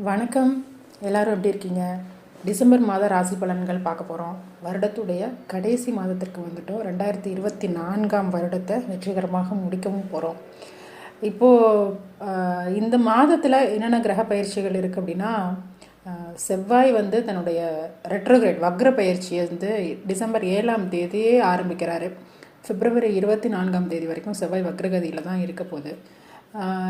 வணக்கம். எல்லாரும் எப்படி இருக்கீங்க? டிசம்பர் மாத ராசி பலன்கள் பார்க்க போகிறோம் வருடத்துடைய கடைசி மாதத்திற்கு வந்துட்டோம். ரெண்டாயிரத்தி இருபத்தி நான்காம் வருடத்தை வெற்றிகரமாக முடிக்கவும் போகிறோம் இப்போது இந்த மாதத்தில் என்னென்ன கிரக பயிற்சிகள் இருக்குது அப்படின்னா செவ்வாய் வந்து தன்னுடைய ரெட்ரோகிரேட் வக்ர பயிற்சியை வந்து டிசம்பர் ஏழாம் தேதியே ஆரம்பிக்கிறாரு. பிப்ரவரி இருபத்தி நான்காம் தேதி வரைக்கும் செவ்வாய் வக்ரகதியில் தான் இருக்க போகுது.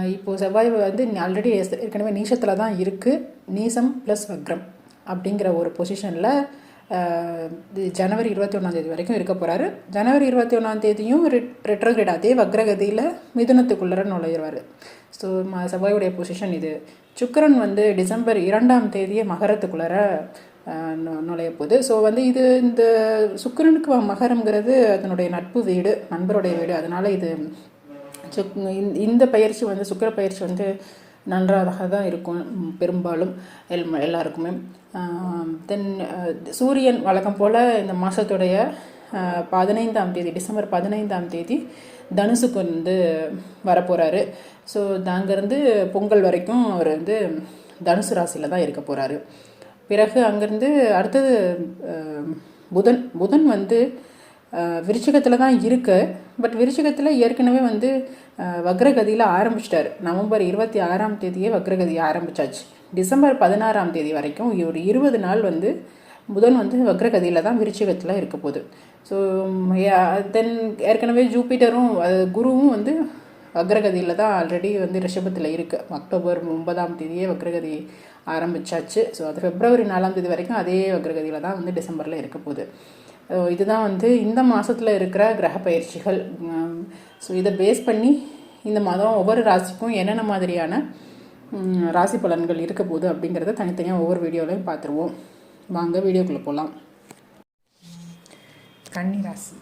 இப்போது செவ்வாய் வந்து ஆல்ரெடி ஏற்கனவே நீசத்தில் தான் இருக்குது நீசம் ப்ளஸ் வக்ரம் அப்படிங்கிற ஒரு பொசிஷனில் ஜனவரி இருபத்தி ஒன்றாம் தேதி வரைக்கும் இருக்க போகிறாரு ஜனவரி இருபத்தி ஒன்றாம் தேதியும் ரெட்ரோகிரேட் அதே வக்ரகதியில் மிதுனத்துக்குள்ளர நுழையிறாரு. ஸோ ம செவ்வாயுடைய பொசிஷன் இது. சுக்கரன் வந்து டிசம்பர் இரண்டாம் தேதியே மகரத்துக்குள்ளர நு- நுழைய போகுது. ஸோ வந்து இது இந்த சுக்கரனுக்கு வ- அதனுடைய நட்பு வீடு நண்பருடைய வீடு. அதனால் இது சுக் இந்த- இந்த பயிற்சி வந்து சுக்கிர பயிற்சி வந்து நன்றாக தான் இருக்கும் பெரும்பாலும் எல் எல்லாருக்குமே. தென் சூரியன் வழக்கம் போல் இந்த மாதத்துடைய பதினைந்தாம் தேதி டிசம்பர் பதினைந்தாம் தேதி தனுசுக்கு வந்து வரப்போகிறாரு ஸோ அங்கேருந்து பொங்கல் வரைக்கும் அவர் வந்து தனுசு ராசியில் தான் இருக்க போகிறாரு பிறகு அங்கேருந்து அடுத்தது புதன் புதன் வந்து விருச்சிகத்தில் தான் இருக்குது பட் விருச்சிகத்தில் ஏற்கனவே வந்து வக்ரகதியில் ஆரம்பிச்சிட்டார். நவம்பர் இருபத்தி ஆறாம் தேதியே வக்ரகதி ஆரம்பிச்சாச்சு. டிசம்பர் பதினாறாம் தேதி வரைக்கும் ஒரு இருபது நாள் வந்து புதன் வந்து வக்ரகதியில் தான் விருச்சிகத்தில் இருக்க போகுது. ஸோ தென் ஏற்கனவே ஜூபிட்டரும் குருவும் வந்து வக்ரகதியில் தான் ஆல்ரெடி வந்து ரிஷபத்தில் இருக்குது அக்டோபர் ஒன்பதாம் தேதியே வக்ரகதி ஆரம்பிச்சாச்சு. ஸோ அது பிப்ரவரி நாலாம் தேதி வரைக்கும் அதே வக்ரகதியில் தான் வந்து டிசம்பரில் இருக்க போகுது. இதுதான் வந்து இந்த மாதத்தில் இருக்கிற கிரக பயிற்சிகள். ஸோ இதை பேஸ் பண்ணி இந்த மாதம் ஒவ்வொரு ராசிக்கும் என்னென்ன மாதிரியான ராசி பலன்கள் இருக்க போகுது அப்படிங்கிறத தனித்தனியாக ஒவ்வொரு வீடியோலையும் பார்த்துருவோம். வாங்க வீடியோக்குள்ளே போகலாம் கன்னி ராசி.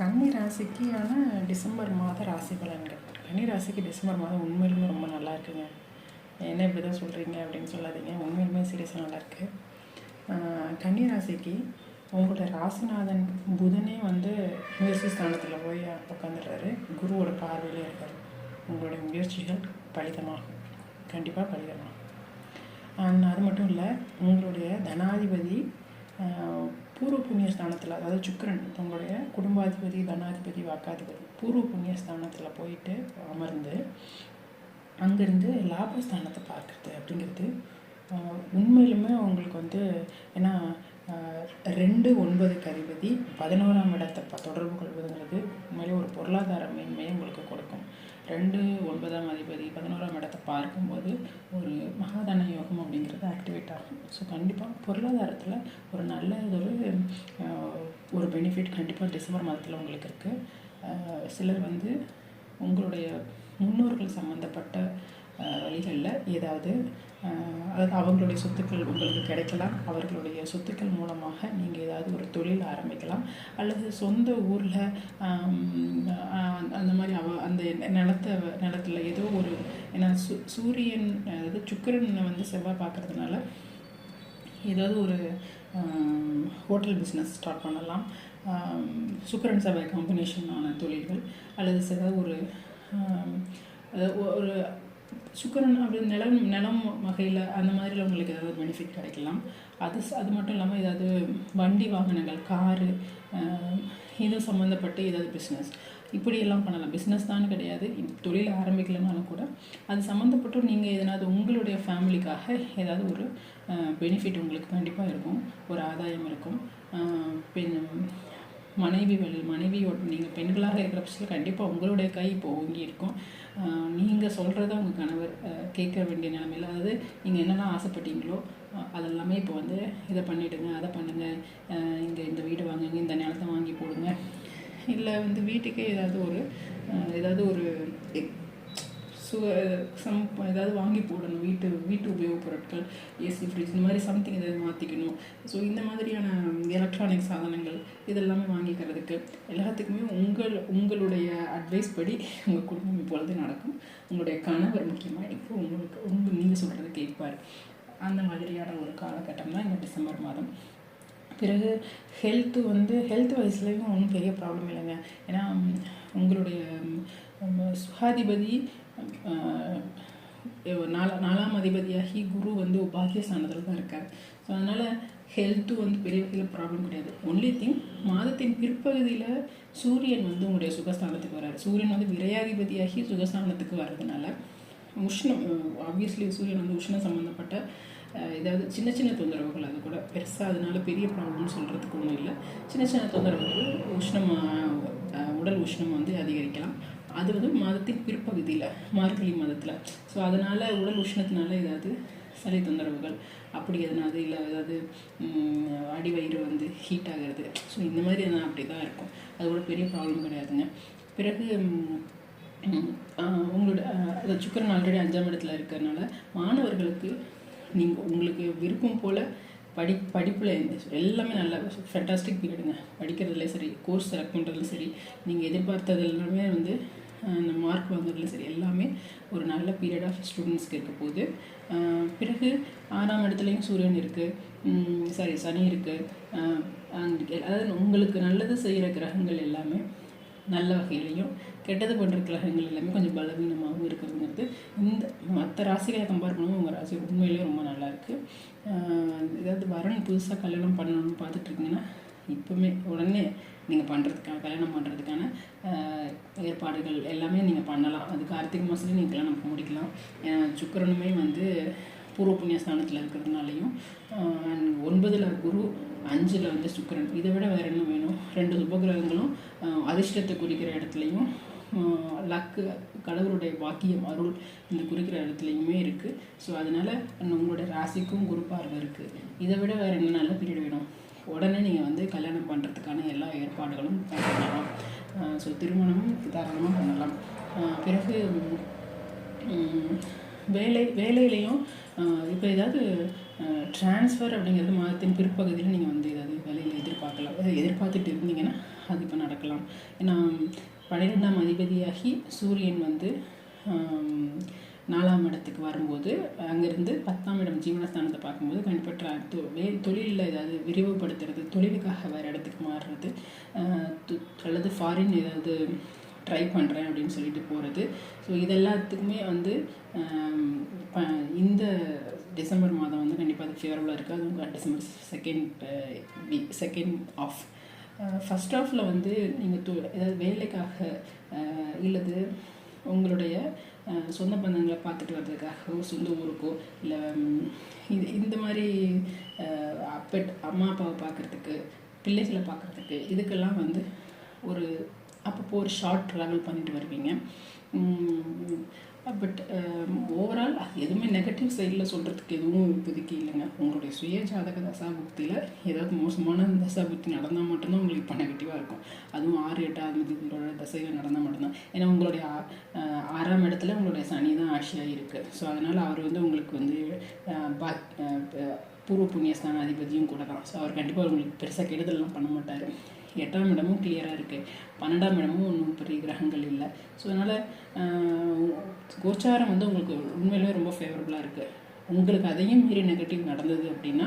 கன்னி ராசிக்கான டிசம்பர் மாத ராசி பலன்கள். கன்னி ராசிக்கு டிசம்பர் மாதம் உண்மையிலுமே ரொம்ப நல்லா இருக்குங்க. என்ன இப்படி தான் சொல்கிறீங்க அப்படின்னு சொல்லாதீங்க. உண்மையிலுமே சீரியஸாக நல்லாயிருக்கு கன்னி ராசிக்கு உங்களோட ராசிநாதன் புதனே வந்து முயற்சி ஸ்தானத்தில் போய் உட்காந்துடுறாரு. குருவோட பார்வையிலே இருக்கார் உங்களுடைய முயற்சிகள் பலிதமாகும். கண்டிப்பாக பலிதமாகும். அண்ட் அது மட்டும் இல்லை உங்களுடைய தனாதிபதி பூர்வ புண்ணிய ஸ்தானத்தில் அதாவது சுக்கரன் உங்களுடைய குடும்பாதிபதி தனாதிபதி வாக்காதிபதி பூர்வ புண்ணிய ஸ்தானத்தில் போயிட்டு அமர்ந்து அங்கேருந்து லாபஸ்தானத்தை பார்க்குறது அப்படிங்கிறது உண்மையிலுமே உங்களுக்கு வந்து ஏன்னா ரெண்டு ஒன்பது கதிபதி பதினோராம் இடத்தை தொடர்பு கொள்வதுங்கிறது உண்மையிலே ஒரு பொருளாதார மேன்மையை உங்களுக்கு கொடுக்கும். ரெண்டு ஒன்பதாம் அதிபதி பதினோராம் இடத்தை பார்க்கும்போது ஒரு மகாதன யோகம் அப்படிங்கிறது ஆக்டிவேட் ஆகும். ஸோ கண்டிப்பாக பொருளாதாரத்தில் ஒரு நல்ல ஒரு ஒரு பெனிஃபிட் கண்டிப்பாக டிசம்பர் மாதத்தில் உங்களுக்கு இருக்குது சிலர் வந்து உங்களுடைய முன்னோர்கள் சம்மந்தப்பட்ட வழிகளில் ஏதாவது அதாவது அவங்களுடைய சொத்துக்கள் உங்களுக்கு கிடைக்கலாம். அவர்களுடைய சொத்துக்கள் மூலமாக நீங்கள் ஏதாவது ஒரு தொழில் ஆரம்பிக்கலாம். அல்லது சொந்த ஊரில் அந்த மாதிரி அவ அந்த நிலத்தை நிலத்துல ஏதோ ஒரு ஏன்னா சு சூரியன் அதாவது சுக்கிரன் வந்து செவ்வாய் பார்க்கறதுனால ஏதாவது ஒரு ஹோட்டல் பிஸ்னஸ் ஸ்டார்ட் பண்ணலாம். சுக்கரன் செவ்வாய் காம்பினேஷனான தொழில்கள். அல்லது ஏதாவது ஒரு அதாவது ஒரு சுக்கரன் அப்படி நிலம் நிலம் வகையில் அந்த மாதிரில உங்களுக்கு ஏதாவது பெனிஃபிட் கிடைக்கலாம். அது அது மட்டும் இல்லாமல் ஏதாவது வண்டி வாகனங்கள் காரு இது சம்மந்தப்பட்டு ஏதாவது பிஸ்னஸ் இப்படியெல்லாம் பண்ணலாம். பிஸ்னஸ் தான் கிடையாது. தொழில் ஆரம்பிக்கலைனாலும் கூட அது சம்மந்தப்பட்டு நீங்கள் எதனாவது உங்களுடைய ஃபேமிலிக்காக ஏதாவது ஒரு பெனிஃபிட் உங்களுக்கு கண்டிப்பாக இருக்கும். ஒரு ஆதாயம் இருக்கும். பின் மனைவி வழி மனைவியோட நீங்கள் பெண்களாக இருக்கிற பட்சத்தில் கண்டிப்பாக உங்களுடைய கை இப்போ ஓங்கி இருக்கும். நீங்கள் சொல்கிறத உங்கள் கணவர் கேட்க வேண்டிய நிலைமையில் அதாவது நீங்கள் என்னெல்லாம் ஆசைப்பட்டீங்களோ அதெல்லாமே இப்போ வந்து இதை பண்ணிவிடுங்க அதை பண்ணுங்கள் இங்கே இந்த வீடு வாங்குங்க இந்த நிலத்தை வாங்கி போடுங்க. இல்லை வந்து வீட்டுக்கே ஏதாவது ஒரு ஏதாவது ஒரு ஸோ சம் uh, ஏதாவது வாங்கி போடணும் வீட்டு வீட்டு உபயோகப் பொருட்கள் ஏசி ஃப்ரிட்ஜ் இந்த மாதிரி சம்திங் ஏதாவது மாற்றிக்கணும் ஸோ இந்த மாதிரியான எலக்ட்ரானிக் சாதனங்கள் இதெல்லாமே வாங்கிக்கிறதுக்கு எல்லாத்துக்குமே உங்கள் உங்களுடைய அட்வைஸ் படி உங்கள் குடும்பம் இப்பொழுது நடக்கும். உங்களுடைய கணவர் முக்கியமாக இப்போ உங்களுக்கு உங்கள் நீங்கள் சொல்கிறது கேட்பார். அந்த மாதிரியான ஒரு காலகட்டம் தான் இந்த டிசம்பர் மாதம். பிறகு ஹெல்த்து வந்து ஹெல்த் வைஸ்லேயும் ஒன்றும் பெரிய ப்ராப்ளம் இல்லைங்க. ஏன்னா உங்களுடைய சுகாதிபதி நாலா நாலாம் அதிபதியாகி குரு வந்து பாக்கியஸ்தானத்தில் தான் இருக்கார். ஸோ அதனால் ஹெல்த்து வந்து பெரிய வகையில் ப்ராப்ளம் கிடையாது. ஒன்லி திங் மாதத்தின் பிற்பகுதியில் சூரியன் வந்து உங்களுடைய சுகஸ்தானத்துக்கு வராரு சூரியன் வந்து விரையாதிபதியாகி சுகஸ்தானத்துக்கு வர்றதுனால உஷ்ணம் ஆப்வியஸ்லி சூரியன் வந்து உஷ்ணம் சம்மந்தப்பட்ட ஏதாவது சின்ன சின்ன தொந்தரவுகள் அது கூட. பெருசாக அதனால பெரிய ப்ராப்ளம்னு சொல்கிறதுக்கு ஒன்றும் இல்லை. சின்ன சின்ன தொந்தரவுகள் உஷ்ணம் உடல் உஷ்ணம் வந்து அதிகரிக்கலாம். அது வந்து மாதத்தின் பிற்பகுதியில் மார்கழி மாதத்தில். ஸோ அதனால் உடல் உஷ்ணத்தினால ஏதாவது சளி தொந்தரவுகள் அப்படி எதனாவது இல்லை ஏதாவது அடி வயிறு வந்து ஹீட் ஆகிறது. ஸோ இந்த மாதிரி எதனா அப்படி தான் இருக்கும். அது கூட பெரிய ப்ராப்ளம் கிடையாதுங்க. பிறகு உங்களோட ஆஹ் அது சுக்கரன் ஆல்ரெடி அஞ்சாம் இடத்துல இருக்கிறனால மாணவர்களுக்கு நீங்கள் உங்களுக்கு விருப்பம் போல் படி படிப்பில் எல்லாமே நல்லா ஃபென்டாஸ்டிக் பீரியடுங்க படிக்கிறதுலேயும் சரி கோர்ஸ் செலக்ட் பண்ணுறதுலையும் சரி நீங்கள் எதிர்பார்த்தது எல்லாமே வந்து அந்த மார்க் வாங்குறதுல சரி எல்லாமே ஒரு நல்ல பீரியட் ஆஃப் ஸ்டூடெண்ட்ஸ்க்கு இருக்க போகுது. பிறகு ஆறாம் இடத்துலையும் சூரியன் இருக்குது சாரி சனி இருக்குது அதாவது உங்களுக்கு நல்லது செய்கிற கிரகங்கள் எல்லாமே நல்ல வகையிலையும் கெட்டது பண்ணுற கிரகங்கள் எல்லாமே கொஞ்சம் பலவீனமாகவும் இருக்கிறதுங்கிறது இந்த மற்ற ராசிகளை கம்பேர் பண்ணும்போது உங்கள் ராசி உண்மையிலேயே ரொம்ப நல்லா இருக்குது ஏதாவது வரணும் புதுசாக கல்யாணம் பண்ணணும்னு பார்த்துட்ருக்கீங்கன்னா இப்போவுமே உடனே நீங்கள் பண்ணுறதுக்கான கல்யாணம் பண்ணுறதுக்கான ஏற்பாடுகள் எல்லாமே நீங்கள் பண்ணலாம். அது கார்த்திகை மாதத்துலேயும் நீங்கள் கல்யாணம் முடிக்கலாம். ஏன்னா சுக்கிரனுமே வந்து பூர்வ புண்ணிய ஸ்தானத்தில் இருக்கிறதுனாலையும் ஒன்பதில் குரு அஞ்சில் வந்து சுக்கிரன். இதை விட வேறு என்ன வேணும்? ரெண்டு சுபகிரகங்களும் அதிர்ஷ்டத்தை குறிக்கிற இடத்துலையும் லக்கு கடவுளுடைய வாக்கியம் அருள் இந்த குறிக்கிற இடத்துலையுமே இருக்குது ஸோ அதனால் உங்களோட ராசிக்கும் குரு பார்வை இருக்குது இதை விட வேறு என்ன நல்ல பீரியட் வேணும்? உடனே நீங்கள் வந்து கல்யாணம் பண்ணுறதுக்கான எல்லா ஏற்பாடுகளும் பண்ணலாம். ஸோ திருமணமும் தாராளமாக பண்ணலாம். பிறகு வேலை வேலையிலையும் இப்போ ஏதாவது ட்ரான்ஸ்ஃபர் அப்படிங்கிறது மாதத்தின் பிற்பகுதியில் நீங்கள் வந்து ஏதாவது வேலையில் எதிர்பார்க்கலாம் எதிர்பார்த்துட்டு இருந்தீங்கன்னா அது இப்போ நடக்கலாம். ஏன்னா பன்னிரெண்டாம் அதிபதியாகி சூரியன் வந்து நாலாம் இடத்துக்கு வரும்போது அங்கேருந்து பத்தாம் இடம் ஜீவனஸ்தானத்தை பார்க்கும்போது கண்டிப்பாக ட்ரா வே தொழிலில் ஏதாவது விரிவுபடுத்துறது தொழிலுக்காக வேறு இடத்துக்கு மாறுறது அல்லது ஃபாரின் ஏதாவது ட்ரை பண்ணுறேன் அப்படின்னு சொல்லிட்டு போகிறது ஸோ இதெல்லாத்துக்குமே வந்து இந்த டிசம்பர் மாதம் வந்து கண்டிப்பாக அது ஃபேவரபுளாக இருக்குது அதுவும் December second week second of first ஆஃபில் வந்து நீங்கள் தொ ஏதாவது வேலைக்காக இல்லது உங்களுடைய சொந்த பந்தங்களை பார்த்துட்டு வர்றதுக்காகவோ சொந்த ஊருக்கோ இல்லை இது இந்த மாதிரி அப்பட் அம்மா அப்பாவை பார்க்குறதுக்கு பிள்ளைகளை பார்க்குறதுக்கு இதுக்கெல்லாம் வந்து ஒரு அப்பப்போ ஒரு ஷார்ட் ட்ராவல் பண்ணிட்டு வருவீங்க. பட் ஓவரால் um, எதுவுமே நெகட்டிவ் சைடில் சொல்கிறதுக்கு எதுவும் இப்போதைக்கு இல்லைங்க. உங்களுடைய சுய ஜாதக தசாபுக்தியில் ஏதாவது மோசமான தசாபுக்தி நடந்தால் மட்டும்தான் உங்களுக்கு இப்போ நெகட்டிவாக இருக்கும். அதுவும் ஆறு எட்டாவது மதிகளோட தசைகள் நடந்தால் மட்டும்தான். ஏன்னா உங்களுடைய ஆறாம் இடத்துல உங்களுடைய சனி தான் ஆட்சியாக இருக்குது ஸோ அதனால் அவர் வந்து உங்களுக்கு வந்து ஆஹ் பா- பூர்வ புண்ணியஸ்தான அதிபதியும் கூட தான். ஸோ அவர் கண்டிப்பாக உங்களுக்கு பெருசாக கெடுதல்லாம் பண்ண மாட்டார். எட்டாம் இடமும் கிளியராக இருக்குது பன்னெண்டாம் இடமும் ஒன்றும் பெரிய கிரகங்கள் இல்லை. ஸோ அதனால் கோச்சாரம் வந்து உங்களுக்கு உண்மையிலே ரொம்ப ஃபேவரபுளாக இருக்குது உங்களுக்கு அதையும் மீறி நெகட்டிவ் நடந்தது அப்படின்னா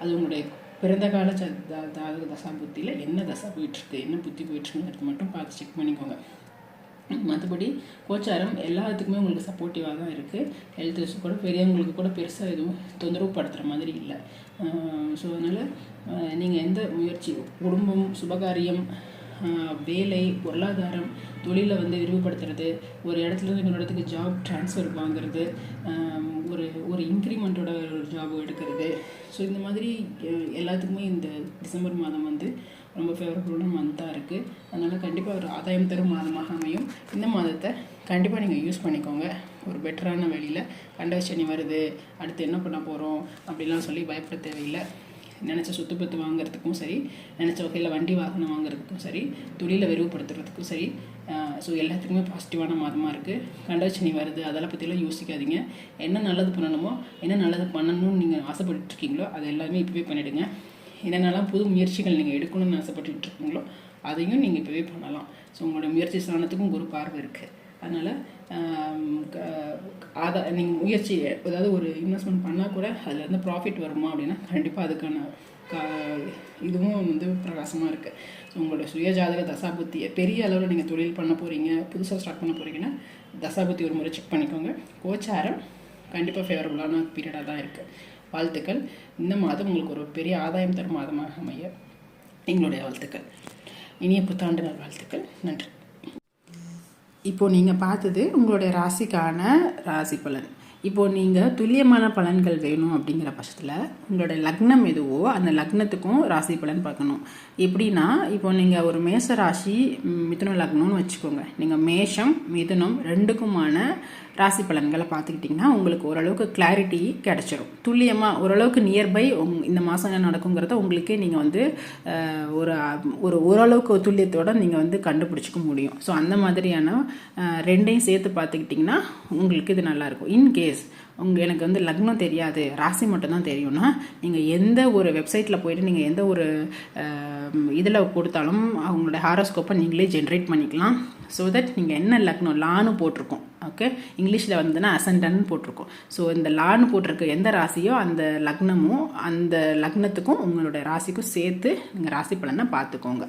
அது உங்களுடைய பிறந்த கால ச த- தசா புத்தியில் என்ன தசா போயிட்டுருக்கு என்ன புத்தி போயிட்டுருக்குங்கிறது மட்டும் பார்த்து செக் பண்ணிக்கோங்க. மற்றபடி கோச்சாரம் எல்லாத்துக்குமே உங்களுக்கு சப்போர்ட்டிவாக தான் இருக்குது ஹெல்த் இஷ்யூ கூட பெரியவங்களுக்கு கூட பெருசாக எதுவும் தொந்தரவு படுத்துகிற மாதிரி இல்லை. ஸோ அதனால் நீங்கள் எந்த முயற்சி குடும்பம் சுபகாரியம் வேலை பொருளாதாரம் தொழிலை வந்து விரிவுபடுத்துறது ஒரு இடத்துல இருந்து இன்னொரு இடத்துக்கு ஜாப் ட்ரான்ஸ்ஃபர் வாங்குறது ஒரு ஒரு இன்க்ரிமெண்ட்டோட ஒரு ஜாப் எடுக்கிறது. ஸோ இந்த மாதிரி எல்லாத்துக்குமே இந்த டிசம்பர் மாதம் வந்து ரொம்ப ஃபேவரபுளான மந்தாக இருக்குது அதனால் கண்டிப்பாக ஒரு ஆதாயம் தரும் மாதமாக அமையும். இந்த மாதத்தை கண்டிப்பாக நீங்கள் யூஸ் பண்ணிக்கோங்க. ஒரு பெட்டரான வழியில் கண்ட சனி வருது. அடுத்து என்ன பண்ண போகிறோம் அப்படிலாம் சொல்லி பயப்பட தேவையில்லை. நினச்ச சொத்து பத்து வாங்குறதுக்கும் சரி நினச்ச வகையில் வண்டி வாகனம் வாங்குறதுக்கும் சரி தொழிலை விரிவுபடுத்துறதுக்கும் சரி ஸோ எல்லாத்துக்குமே பாசிட்டிவான மாதமாக இருக்குது கண்டச்சனி வருது. அதெல்லாம் பற்றிலாம் யோசிக்காதீங்க. என்ன நல்லது பண்ணணுமோ என்ன நல்லது பண்ணணும்னு நீங்கள் ஆசைப்பட்டுருக்கீங்களோ அது எல்லாமே இப்போவே பண்ணிவிடுங்க என்னென்னலாம் புது முயற்சிகள் நீங்கள் எடுக்கணும்னு ஆசைப்பட்டுட்டு இருக்கீங்களோ அதையும் நீங்கள் இப்போவே பண்ணலாம். ஸோ உங்களோட முயற்சி ஸ்தானத்துக்கும் ஒரு பார்வை இருக்குது அதனால் அதை நீங்கள் முயற்சி ஏதாவது ஒரு இன்வெஸ்ட்மெண்ட் பண்ணால் கூட அதுலேருந்து ப்ராஃபிட் வருமா அப்படின்னா கண்டிப்பாக அதுக்கான கா இதுவும் வந்து பிரகாசமாக இருக்குது ஸோ உங்களோட சுயஜாதக தசாபுத்தியை பெரிய அளவில் நீங்கள் தொழில் பண்ண போகிறீங்க புதுசாக ஸ்டார்ட் பண்ண போகிறீங்கன்னா தசாபுத்தி ஒரு முறை செக் பண்ணிக்கோங்க. கோச்சாரம் கண்டிப்பாக ஃபேவரபுளான பீரியடாக தான் இருக்குது வாழ்த்துக்கள். இந்த மாதம் உங்களுக்கு ஒரு பெரிய ஆதாயம் தரும் மாதமாக அமைய எங்களுடைய வாழ்த்துக்கள். இனிய புத்தாண்டு நாள் வாழ்த்துக்கள் நன்றி. இப்போது நீங்கள் பார்த்தது உங்களுடைய ராசிக்கான ராசி பலன். இப்போது நீங்கள் துல்லியமான பலன்கள் வேணும் அப்படிங்கிற பட்சத்தில் உங்களுடைய லக்னம் எதுவோ அந்த லக்னத்துக்கும் ராசி பலன் பார்க்கணும். எப்படின்னா இப்போ நீங்கள் ஒரு மேச ராசி மிதுன லக்னம்னு வச்சுக்கோங்க. நீங்கள் மேஷம் மிதுனம் ரெண்டுக்குமான ராசி பலன்களை பார்த்துக்கிட்டிங்கன்னா உங்களுக்கு ஓரளவுக்கு கிளாரிட்டி கிடச்சிரும். துல்லியமாக ஓரளவுக்கு நியர்பை உங் இந்த மாதம் என்ன நடக்குங்கிறத உங்களுக்கே நீங்கள் வந்து ஒரு ஒரு ஓரளவுக்கு துல்லியத்தோடு நீங்கள் வந்து கண்டுபிடிச்சிக்க முடியும். ஸோ அந்த மாதிரியான ரெண்டையும் சேர்த்து பார்த்துக்கிட்டிங்கன்னா உங்களுக்கு இது நல்லாயிருக்கும் இன்கேஸ் உங்கள் எனக்கு வந்து லக்னம் தெரியாது ராசி மட்டும்தான் தெரியும்னா நீங்கள் எந்த ஒரு வெப்சைட்டில் போயிட்டு நீங்கள் எந்த ஒரு இதில் கொடுத்தாலும் அவங்களோட ஹாரோஸ்கோப்பை நீங்களே ஜென்ரேட் பண்ணிக்கலாம். ஸோ தட் நீங்கள் என்ன லக்னம் லான்னு போட்டிருக்கோம். ஓகே இங்கிலீஷில் வந்துன்னா அசண்டன்னு போட்டிருக்கோம். ஸோ இந்த லான்னு போட்டிருக்க எந்த ராசியோ அந்த லக்னமும் அந்த லக்னத்துக்கும் உங்களோட ராசிக்கும் சேர்த்து நீங்கள் ராசி பலனை பார்த்துக்கோங்க.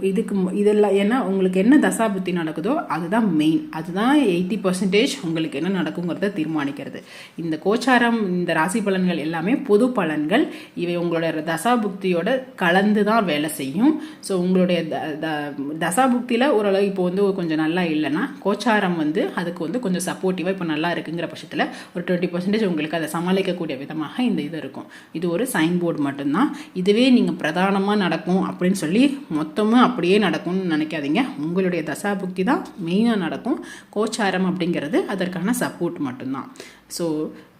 இதுக்கு மு- இதெல்லாம் ஏன்னா உங்களுக்கு என்ன தசா புத்தி நடக்குதோ அதுதான் மெயின் அதுதான் எயிட்டி பர்சன்டேஜ் உங்களுக்கு என்ன நடக்குங்கிறத தீர்மானிக்கிறது. இந்த கோச்சாரம் இந்த ராசி பலன்கள் எல்லாமே பொது பலன்கள். இவை உங்களோட தசா புக்தியோட கலந்து தான் வேலை செய்யும். ஸோ உங்களுடைய த த- தசா புக்தியில் ஓரளவு இப்போ வந்து கொஞ்சம் நல்லா இல்லைன்னா கோச்சாரம் வந்து அதுக்கு வந்து கொஞ்சம் சப்போர்ட்டிவாக இப்போ நல்லா இருக்குங்கிற பட்சத்தில் ஒரு டுவெண்ட்டி பர்சன்டேஜ் உங்களுக்கு அதை சமாளிக்கக்கூடிய விதமாக இந்த இது இருக்கும். இது ஒரு சைன் போர்டு மட்டும்தான். இதுவே நீங்கள் பிரதானமாக நடக்கும் அப்படின்னு சொல்லி மொத்தமும் அப்படியே நடக்கும்னு நினைக்காதீங்க. உங்களுடைய தசாபுக்தி தான் மெயினாக நடக்கும். கோச்சாரம் அப்படிங்கிறது அதற்கான சப்போர்ட் மட்டும்தான். ஸோ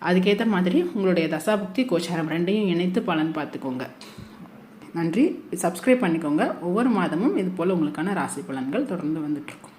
அதுக்கேற்ற மாதிரி உங்களுடைய தசாபுக்தி கோச்சாரம் ரெண்டையும் இணைத்து பலன் பார்த்துக்கோங்க. நன்றி. சப்ஸ்கிரைப் பண்ணிக்கோங்க. ஒவ்வொரு மாதமும் இது போல் உங்களுக்கான ராசி பலன்கள் தொடர்ந்து வந்துட்டுருக்கும்.